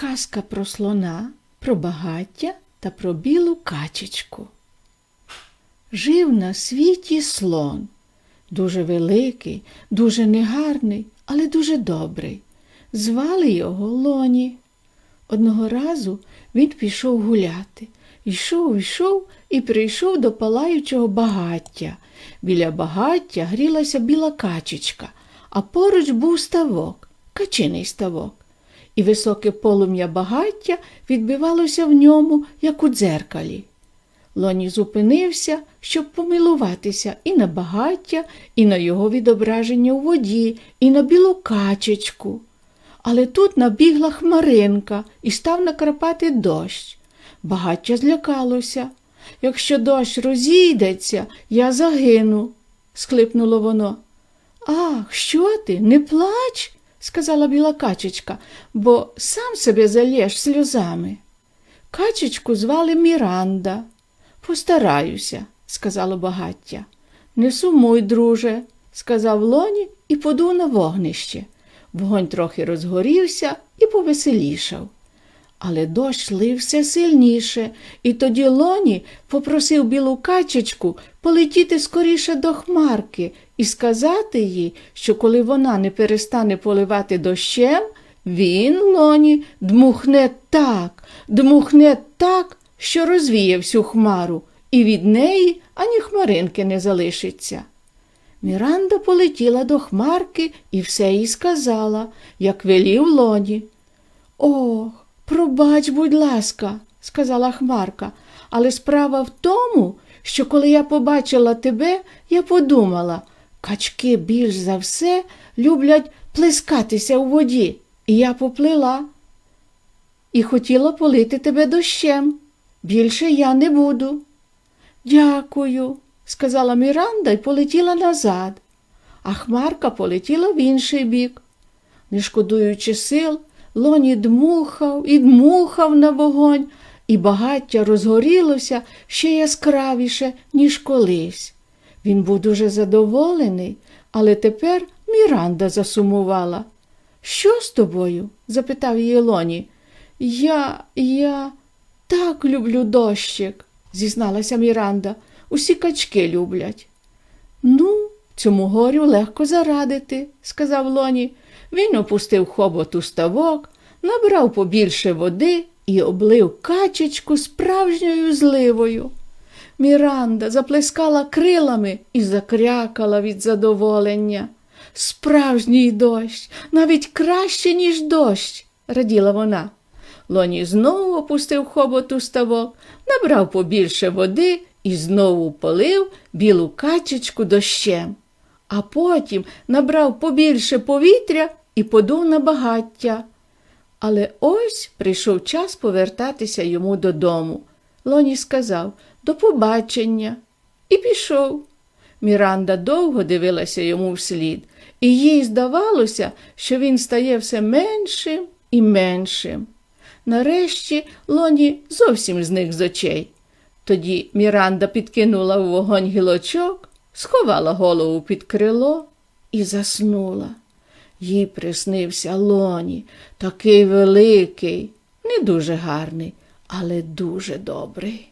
Казка про слона, про багаття та про білу качечку. Жив на світі слон. Дуже великий, дуже негарний, але дуже добрий. Звали його Лоні. Одного разу він пішов гуляти. Йшов, йшов і прийшов до палаючого багаття. Біля багаття грілася біла качечка, а поруч був ставок, качиний ставок. І високе полум'я багаття відбивалося в ньому, як у дзеркалі. Лоні зупинився, щоб помилуватися і на багаття, і на його відображення у воді, і на білу качечку. Але тут набігла хмаринка і став накрапати дощ. Багаття злякалося. Якщо дощ розійдеться, я загину, схлипнуло воно. Ах, що ти? Не плач, сказала біла качечка, бо сам себе залєш сльозами. Качечку звали Міранда. Постараюся, сказало багаття. Не сумуй, друже, сказав Лоні і подув на вогнище. Вогонь трохи розгорівся і повеселішав. Але дощ лив все сильніше, і тоді Лоні попросив білу качечку полетіти скоріше до хмарки і сказати їй, що коли вона не перестане поливати дощем, він, Лоні, дмухне так, дмухне так, що розвіє всю хмару, і від неї ані хмаринки не залишиться. Міранда полетіла до хмарки і все їй сказала, як велів лоні. Ох, пробач, будь ласка, сказала Хмарка, але справа в тому, що коли я побачила тебе, я подумала, качки більш за все люблять плескатися у воді, і я поплила і хотіла полити тебе дощем. Більше я не буду. Дякую, сказала Міранда і полетіла назад, а Хмарка полетіла в інший бік. Не шкодуючи сил, Лоні дмухав і дмухав на вогонь, і багаття розгорілося ще яскравіше, ніж колись. Він був дуже задоволений, але тепер Міранда засумувала. Що з тобою? запитав її Лоні. Я, я так люблю дощик, зізналася Міранда. Усі качки люблять. Ну, цьому горю легко зарадити, сказав Лоні. Він опустив хобот у ставок, набрав побільше води і облив качечку справжньою зливою. Міранда заплескала крилами і закрякала від задоволення. Справжній дощ, навіть краще, ніж дощ, раділа вона. Лоні знову опустив хобот у ставок, набрав побільше води і знову полив білу качечку дощем. А потім набрав побільше повітря і подув на багаття. Але ось прийшов час повертатися йому додому. Лоні сказав до побачення і пішов. Міранда довго дивилася йому вслід, і їй здавалося, що він стає все меншим і меншим. Нарешті Лоні зовсім зник з очей. Тоді Міранда підкинула в вогонь гілочок, сховала голову під крило і заснула. Їй приснився Лоні, такий великий, не дуже гарний, але дуже добрий.